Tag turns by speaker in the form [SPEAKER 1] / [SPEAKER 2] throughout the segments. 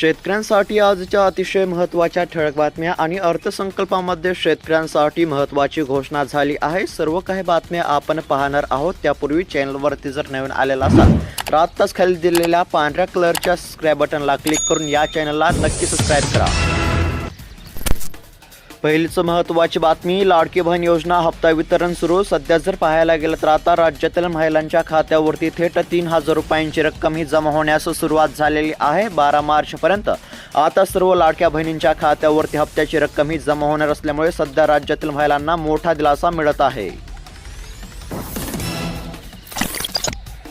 [SPEAKER 1] शेतकऱ्यांसाठी आजच्या अतिशय महत्त्वाच्या ठळक बातम्या आणि अर्थसंकल्पामध्ये शेतकऱ्यांसाठी महत्त्वाची घोषणा झाली आहे. सर्व काही बातम्या आपण पाहणार आहोत. त्यापूर्वी चॅनलवरती जर नवीन आलेला असाल तर आत्ताच खाली दिलेल्या पांढऱ्या कलरच्या सबस्क्राईब बटनला क्लिक करून या चॅनलला नक्की सबस्क्राईब करा. पहिलीचं महत्त्वाची बातमी लाडकी बहीण योजना हप्ता वितरण सुरू. सध्या जर पाहायला गेलं तर आता राज्यातील महिलांच्या खात्यावरती थेट तीन हजार रुपयांची रक्कम ही जमा होण्यास सुरुवात झालेली आहे बारा मार्चपर्यंत. आता सर्व लाडक्या बहिणींच्या खात्यावरती हप्त्याची रक्कम ही जमा होणार असल्यामुळे सध्या राज्यातील महिलांना मोठा दिलासा मिळत आहे.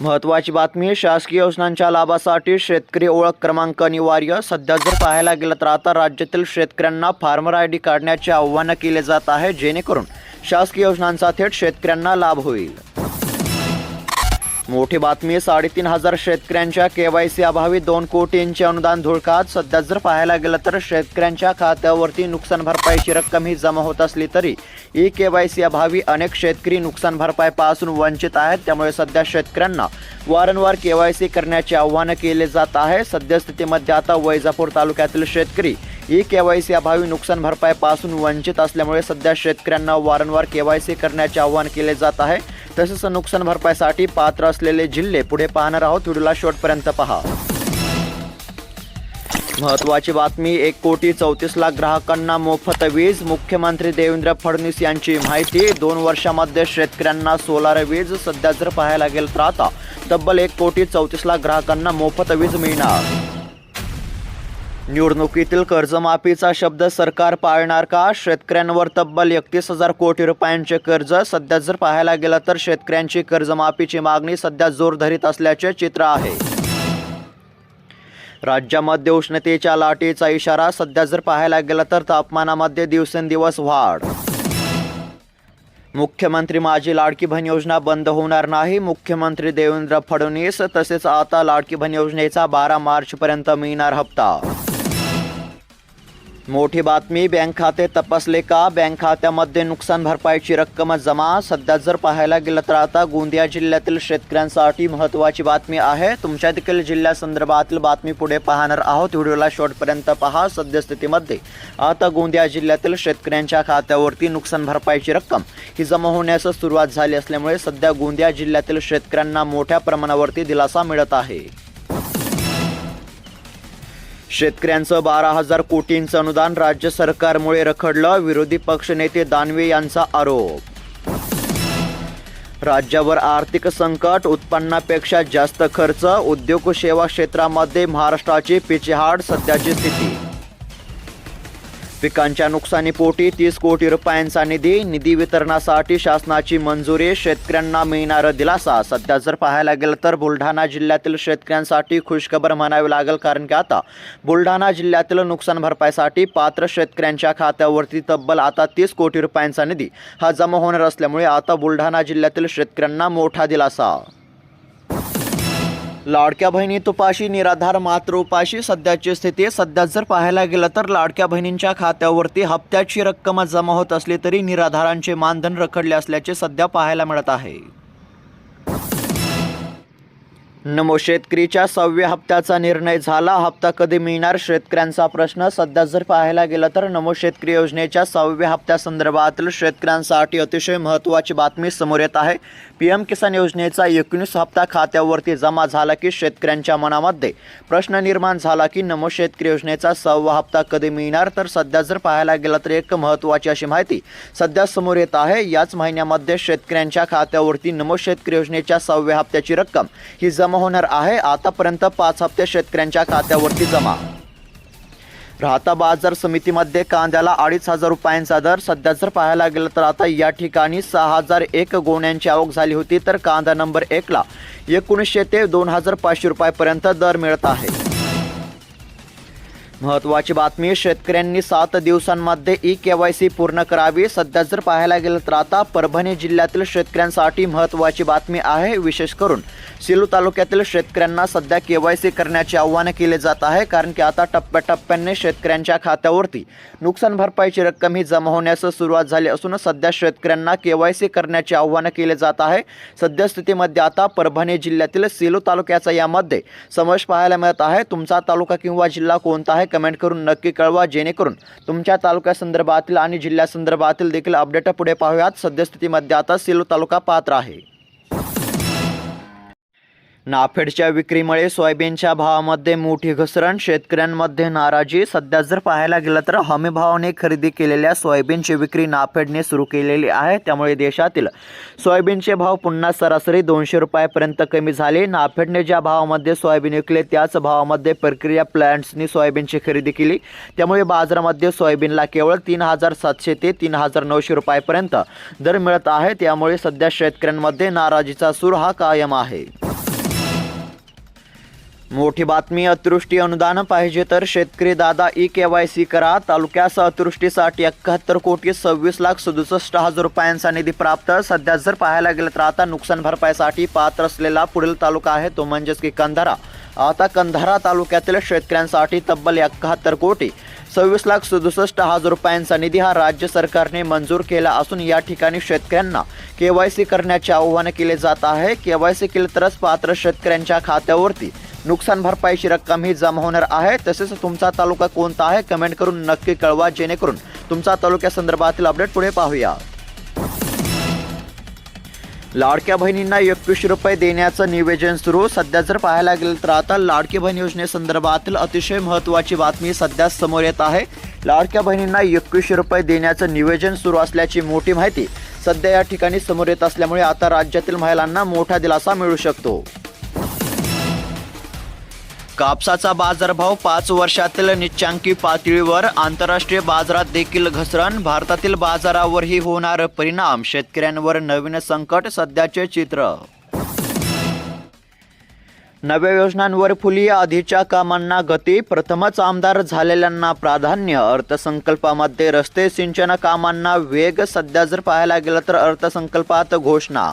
[SPEAKER 1] महत्त्वाची बातमी शासकीय योजनांच्या लाभासाठी शेतकरी ओळख क्रमांक अनिवार्य. सध्या जर पाहायला गेलं तर आता राज्यातील शेतकऱ्यांना फार्मर आय डी काढण्याचे आव्हानं केले जात आहे जेणेकरून शासकीय योजनांचा थेट शेतकऱ्यांना लाभ होईल. मोठी बातमी साडेतीन हजार शेतकऱ्यांच्या केवायसी अभावी दोन कोटींचे अनुदान धुळकात. सध्या जर पाहायला गेलं तर शेतकऱ्यांच्या खात्यावरती नुकसान भरपाईची रक्कम ही जमा होत असली तरी ई केवायसी अभावी अनेक शेतकरी नुकसान भरपाईपासून वंचित आहेत. त्यामुळे सध्या शेतकऱ्यांना वारंवार केवायसी करण्याचे आव्हान केले जात आहे. सद्यस्थितीमध्ये आता वैजापूर तालुक्यातील शेतकरी ई केवायसी अभावी नुकसान भरपाईपासून वंचित असल्यामुळे सध्या शेतकऱ्यांना वारंवार केवायसी करण्याचे आव्हान केले जात आहे. तसंच नुकसान भरपाईसाठी पात्र असलेले जिल्हे पुढे पाहणार आहोत. व्हिडिओला शेवटपर्यंत पहा. महत्त्वाची बातमी एक कोटी चौतीस लाख ग्राहकांना मोफत वीज. मुख्यमंत्री देवेंद्र फडणवीस यांची माहिती दोन वर्षामध्ये शेतकऱ्यांना सोलार वीज सध्या जर पाहायला गेलं तर आता तब्बल एक कोटी चौतीस लाख ग्राहकांना मोफत वीज मिळणार. निवडणुकीतील कर्जमाफीचा शब्द सरकार पाळणार का? शेतकऱ्यांवर तब्बल एकतीस हजार कोटी रुपयांचे कर्ज सध्या जर पाहायला गेलं तर शेतकऱ्यांची कर्जमाफीची मागणी सध्या जोर धरीत असल्याचे चित्र आहे. राज्यामध्ये उष्णतेच्या लाटेचा इशारा सध्या जर पाहायला गेलं तर तापमानामध्ये दिवसेंदिवस वाढ. मुख्यमंत्री माझी लाडकी बहीण योजना बंद होणार नाही. मुख्यमंत्री देवेंद्र फडणवीस तसेच आता लाडकी बहीण योजनेचा बारा मार्चपर्यंत मिळणार हप्ता. मोठी बातमी बँक खाते तपासले का? बँक खात्यामध्ये नुकसान भरपाईची रक्कम जमा? सध्या जर पाहायला गेलं तर आता गोंदिया जिल्ह्यातील शेतकऱ्यांसाठी महत्त्वाची बातमी आहे. तुमच्या देखील जिल्ह्यासंदर्भातील बातमी पुढे पाहणार आहोत. व्हिडिओला शेवटपर्यंत पहा सद्यस्थितीमध्ये. आता गोंदिया जिल्ह्यातील शेतकऱ्यांच्या खात्यावरती नुकसान भरपाईची रक्कम ही जमा होण्यास सुरुवात झाली असल्यामुळे सध्या गोंदिया जिल्ह्यातील शेतकऱ्यांना मोठ्या प्रमाणावरती दिलासा मिळत आहे. शेतकऱ्यांचं बारा हजार कोटींचं अनुदान राज्य सरकारमुळे रखडलं विरोधी पक्षनेते दानवे यांचा आरोप. राज्यावर आर्थिक संकट उत्पन्नापेक्षा जास्त खर्च उद्योग सेवा क्षेत्रामध्ये महाराष्ट्राची पिछेहाट सध्याची स्थिती. पिकांच्या नुकसानीपोटी तीस कोटी रुपयांचा निधी निधी वितरणासाठी शासनाची मंजुरी शेतकऱ्यांना मिळणारा दिलासा. सध्या जर पाहायला गेलं तर बुलढाणा जिल्ह्यातील शेतकऱ्यांसाठी खुशखबर म्हणावी लागेल कारण की आता बुलढाणा जिल्ह्यातील नुकसान भरपाईसाठी पात्र शेतकऱ्यांच्या खात्यावरती तब्बल आता तीस कोटी रुपयांचा निधी हा जमा होणार असल्यामुळे आता बुलढाणा जिल्ह्यातील शेतकऱ्यांना मोठा दिलासा. लाडक्या बहिणी तुपाशी निराधार मात्र उपाशी. सध्याची स्थिती सध्या जर पाहायला गेलं तर लाडक्या बहिणींच्या खात्यावरती हप्त्याची रक्कम जमा होत असली तरी निराधारांचे मानधन रखडले असल्याचे सध्या पाहायला मिळत आहे. नमो शेतकरीच्या सहाव्या हप्त्याचा निर्णय झाला. हप्ता कधी मिळणार? शेतकऱ्यांचा प्रश्न. सध्या जर पाहायला गेला तर नमो शेतकरी योजनेच्या सहाव्या हप्त्यासंदर्भातील शेतकऱ्यांसाठी अतिशय महत्त्वाची बातमी समोर येत आहे. पी एम किसान योजनेचा एकोणीस हप्ता खात्यावरती जमा झाला की शेतकऱ्यांच्या मनामध्ये प्रश्न निर्माण झाला की नमो शेतकरी योजनेचा सहावा हप्ता कधी मिळणार? तर सध्या जर पाहायला गेला तर एक महत्त्वाची अशी माहिती सध्या समोर येत आहे. याच महिन्यामध्ये शेतकऱ्यांच्या खात्यावरती नमो शेतकरी योजनेच्या सहाव्या हप्त्याची रक्कम ही जमा होणार आहे. आतापर्यंत पाच हप्ते शेतकऱ्यांच्या खात्यावरती जमा. राहता बाजार समितीमध्ये कांद्याला अडीच हजार रुपयांचा दर. सध्या जर पाहायला गेलं तर आता या ठिकाणी सहा हजार एक गोण्यांची आवक झाली होती तर कांदा नंबर एकला एकोणीसशे ते दोन हजार पाचशे रुपयापर्यंत दर मिळत आहे. महत्त्वाची बातमी शेतकऱ्यांनी सात दिवसांमध्ये ई के वाय सी पूर्ण करावी. सध्या जर पाहायला गेलं तर आता परभणी जिल्ह्यातील शेतकऱ्यांसाठी महत्त्वाची बातमी आहे विशेष करून सेलू तालुक्यातील शेतकऱ्यांना सध्या के वाय सी करण्याचे आव्हान केले जात आहे कारण की आता टप्प्याटप्प्याने शेतकऱ्यांच्या खात्यावरती नुकसान भरपाईची रक्कम ही जमा होण्यास सुरुवात झाली असून सध्या शेतकऱ्यांना के वाय सी करण्याचे आव्हान केले जात आहे. सद्यस्थितीमध्ये आता परभणी जिल्ह्यातील सेलू तालुक्याचा यामध्ये समावेश पाहायला मिळत आहे. तुमचा तालुका किंवा जिल्हा कोणता आहे? कमेंट करून नक्की कळवा जेणेकरून तुमच्या तालुक्यासंदर्भातील आणि जिल्ह्यासंदर्भातील देखील अपडेट पुढे पाहूयात. सद्यस्थितीमध्ये आता सेलू तालुका पात्र आहे नाफेडच्या विक्रीमुळे सोयाबीनच्या भावामध्ये मोठी घसरण. शेतकऱ्यांमध्ये नाराजी. सध्या जर पाहायला गेलं तर हमी भावाने खरेदी केलेल्या सोयाबीनची विक्री नाफेडने सुरू केलेली आहे. त्यामुळे देशातील सोयाबीनचे भाव पुन्हा सरासरी दोनशे रुपयापर्यंत कमी झाले. नाफेडने ज्या भावामध्ये सोयाबीन विकले त्याच भावामध्ये प्रक्रिया प्लांट्सनी सोयाबीनची खरेदी केली. त्यामुळे बाजारामध्ये सोयाबीनला केवळ तीन हजार सातशे ते तीन हजार नऊशे रुपयापर्यंत दर मिळत आहे. त्यामुळे सध्या शेतकऱ्यांमध्ये नाराजीचा सूर हा कायम आहे. मोठी बातमी अतिवृष्टी अनुदान पाहिजे तर शेतकरी दादा ई के वाय सी करा. तालुक्यास अतिवृष्टीसाठी एकाहत्तर कोटी सव्वीस लाख सदुसष्ट हजार रुपयांचा निधी प्राप्त. सध्या जर पाहायला गेलं तर आता नुकसान भरपाईसाठी पात्र असलेला पुढील तालुका आहे तो म्हणजेच की कंधारा. आता कंधारा तालुक्यातील शेतकऱ्यांसाठी तब्बल एकाहत्तर कोटी सव्वीस लाख सदुसष्ट हजार रुपयांचा निधी हा राज्य सरकारने मंजूर केला असून या ठिकाणी शेतकऱ्यांना के वाय सी करण्याचे आवाहन केले जात आहे. के वाय सी केले तरच पात्र शेतकऱ्यांच्या खात्यावरती नुकसान भरपाईची रक्कम ही जमा होणार आहे. तसेच तुमचा तालुका कोणता आहे? कमेंट करून नक्की कळवा जेणेकरून तुमचा तालुक्यासंदर्भातील अपडेट पुढे पाहूया. लाडक्या बहिणींना एकवीसशे रुपये देण्याचं निवेदन सुरू. सध्या जर पाहायला गेलं तर आता लाडकी बहीण योजनेसंदर्भातील अतिशय महत्त्वाची बातमी सध्या समोर येत आहे. लाडक्या बहिणींना एकवीसशे रुपये देण्याचं निवेदन सुरू असल्याची मोठी माहिती सध्या या ठिकाणी समोर येत असल्यामुळे आता राज्यातील महिलांना मोठा दिलासा मिळू शकतो. कापसाचा बाजारभाव पाच वर्षातील निच्चांकी पातळीवर आंतरराष्ट्रीय बाजारात देखील घसरण. भारतातील बाजारावरही होणार परिणाम. शेतकऱ्यांवर नवीन संकट सध्याचे चित्र. नव्या योजनांवर फुली आधीच्या कामांना गती. प्रथमच आमदार झालेल्यांना प्राधान्य. अर्थसंकल्पामध्ये रस्ते सिंचन कामांना वेग. सध्या जर पाहायला गेलं तर अर्थसंकल्पात घोषणा.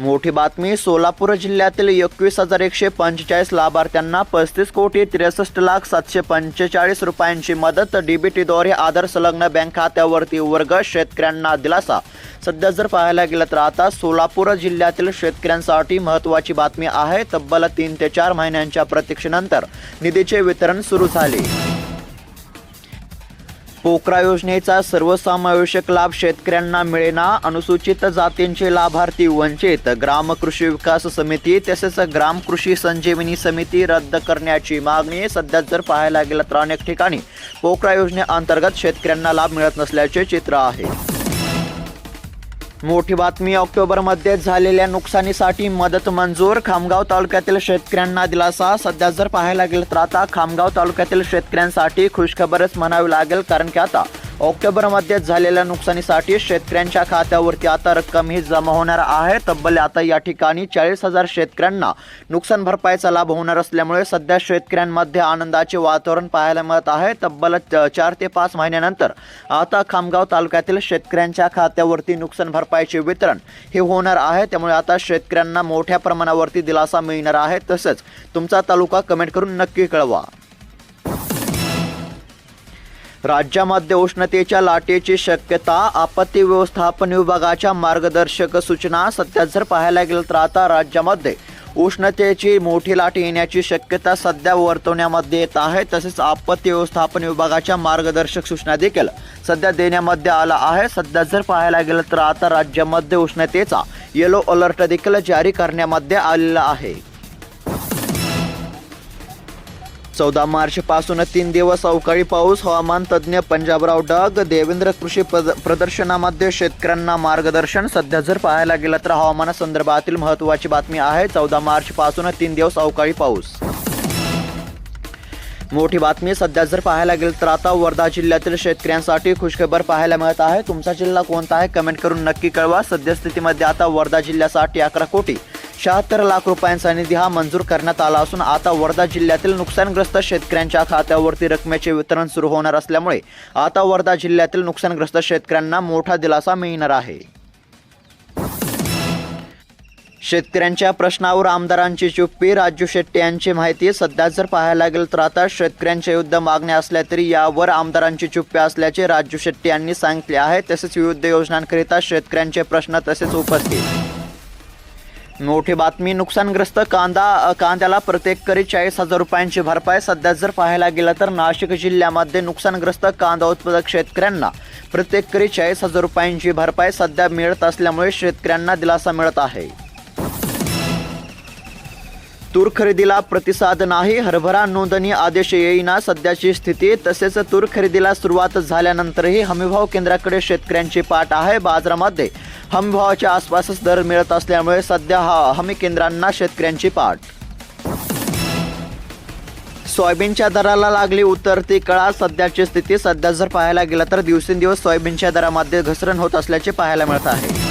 [SPEAKER 1] मोठी बातमी सोलापूर जिल्ह्यातील एकवीस हजार एकशे पंचेचाळीस लाभार्थ्यांना पस्तीस कोटी त्रेसष्ट लाख सातशे पंचेचाळीस रुपयांची मदत डीबीटीद्वारे आधार संलग्न बँक खात्यावरती वर्ग शेतकऱ्यांना दिलासा. सध्या जर पाहायला गेलं तर आता सोलापूर जिल्ह्यातील शेतकऱ्यांसाठी महत्त्वाची बातमी आहे. तब्बल तीन ते चार महिन्यांच्या प्रतीक्षेनंतर निधीचे वितरण सुरू झाले. पोकरा योजनेचा सर्वसमावेशक लाभ शेतकऱ्यांना मिळेना. अनुसूचित जातींचे लाभार्थी वंचित. ग्राम कृषी विकास समिती तसेच ग्राम कृषी संजीवनी समिती रद्द करण्याची मागणी सध्या जर पाहायला गेलं तर अनेक ठिकाणी पोकरा योजनेअंतर्गत शेतकऱ्यांना लाभ मिळत नसल्याचे चित्र आहे. मोठी बातमी ऑक्टोबरमध्ये झालेल्या नुकसानीसाठी मदत मंजूर. खामगाव तालुक्यातील शेतकऱ्यांना दिलासा. सध्या जर पाहायला गेलं तर आता खामगाव तालुक्यातील शेतकऱ्यांसाठी खुशखबरच म्हणावी लागेल कारण की आता ऑक्टोबरमध्ये झालेल्या नुकसानीसाठी शेतकऱ्यांच्या खात्यावरती आता रक्कम ही जमा होणार आहे. तब्बल आता या ठिकाणी चाळीस हजार शेतकऱ्यांना नुकसान भरपाईचा लाभ होणार असल्यामुळे सध्या शेतकऱ्यांमध्ये आनंदाचे वातावरण पाहायला मिळत आहे. तब्बल च- चार ते पाच महिन्यानंतर आता खामगाव तालुक्यातील शेतकऱ्यांच्या खात्यावरती नुकसान भरपाईचे वितरण हे होणार आहे. त्यामुळे आता शेतकऱ्यांना मोठ्या प्रमाणावरती दिलासा मिळणार आहे. तसंच तुमचा तालुका कमेंट करून नक्की कळवा. राज्यामध्ये उष्णतेच्या लाटेची शक्यता आपत्ती व्यवस्थापन विभागाच्या मार्गदर्शक सूचना सध्या जर पाहायला गेलं तर आता राज्यामध्ये उष्णतेची मोठी लाट येण्याची शक्यता सध्या वर्तवण्यामध्ये येत आहे. तसेच आपत्ती व्यवस्थापन विभागाच्या मार्गदर्शक सूचना देखील सध्या देण्यामध्ये आला आहे. सध्या जर पाहायला गेलं तर आता राज्यामध्ये उष्णतेचा येलो अलर्ट देखील जारी करण्यामध्ये आलेला आहे. चौदा मार्च पासून तीन दिवस अवकाळी पाऊस हवामान तज्ज्ञ पंजाबराव डग देवेंद्र कृषी प्रद- प्रदर्शनामध्ये शेतकऱ्यांना मार्गदर्शन. सध्या जर पाहायला गेलं तर हवामानासंदर्भातील महत्त्वाची बातमी आहे चौदा मार्च पासून तीन दिवस अवकाळी पाऊस. मोठी बातमी सध्या जर पाहायला गेलं तर आता वर्धा जिल्ह्यातील शेतकऱ्यांसाठी खुशखबर पाहायला मिळत आहे. तुमचा जिल्हा कोणता आहे? कमेंट करून नक्की कळवा. सद्यस्थितीमध्ये आता वर्धा जिल्ह्यासाठी अकरा कोटी. शहात्तर लाख रुपयांचा निधी हा मंजूर करण्यात आला असून आता वर्धा जिल्ह्यातील नुकसानग्रस्त शेतकऱ्यांच्या खात्यावरती रकमेचे वितरण सुरू होणार असल्यामुळे आता वर्धा जिल्ह्यातील नुकसानग्रस्त शेतकऱ्यांना मोठा दिलासा मिळणार आहे. शेतकऱ्यांच्या प्रश्नावर आमदारांची चुप्पी राजू शेट्टी यांची माहिती. सध्या जर पाहायला गेलं तर आता शेतकऱ्यांच्या विरुद्ध मागण्या असल्या तरी यावर आमदारांची चुप्पी असल्याचे राजू शेट्टी यांनी सांगितले आहे. तसेच विविध योजनांकरिता शेतकऱ्यांचे प्रश्न तसेच उपस्थित. मोठी बातमी नुकसानग्रस्त कांदा कांद्याला प्रत्येक करी चाळीस हजार रुपयांची भरपाई. सध्या जर पाहायला गेलं तर नाशिक जिल्ह्यामध्ये नुकसानग्रस्त कांदा उत्पादक शेतकऱ्यांना प्रत्येक करी चाळीस हजार रुपयांची भरपाई सध्या मिळत असल्यामुळे शेतकऱ्यांना दिलासा मिळत आहे. तूर खरेदीला प्रतिसाद नाही हरभरा नोंदणी आदेश येईना सध्याची स्थिती तसेच तूर खरेदीला सुरुवात झाल्यानंतरही हमीभाव केंद्राकडे शेतकऱ्यांची पाठ आहे. बाजारामध्ये हमीभावाच्या आसपासच दर मिळत असल्यामुळे सध्या हा हमी केंद्रांना शेतकऱ्यांची पाठ. सोयाबीनच्या दराला लागली उतरती कळा सध्याची स्थिती सध्या जर पाहायला गेलं तर दिवसेंदिवस सोयाबीनच्या दरामध्ये घसरण होत असल्याचे पाहायला मिळत आहे.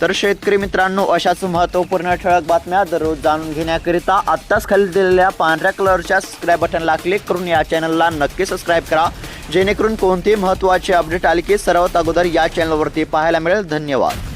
[SPEAKER 1] तर शेतकरी मित्रांनो अशाच महत्त्वपूर्ण ठळक बातम्या दररोज जाणून घेण्याकरिता आत्ताच खाली दिलेल्या पांढऱ्या कलरच्या सबस्क्राईब बटनला क्लिक करून या चॅनलला नक्की सबस्क्राईब करा. जेणेकरून कोणतीही महत्त्वाची अपडेट आली की सर्वात अगोदर या चॅनलवरती पाहायला मिळेल. धन्यवाद.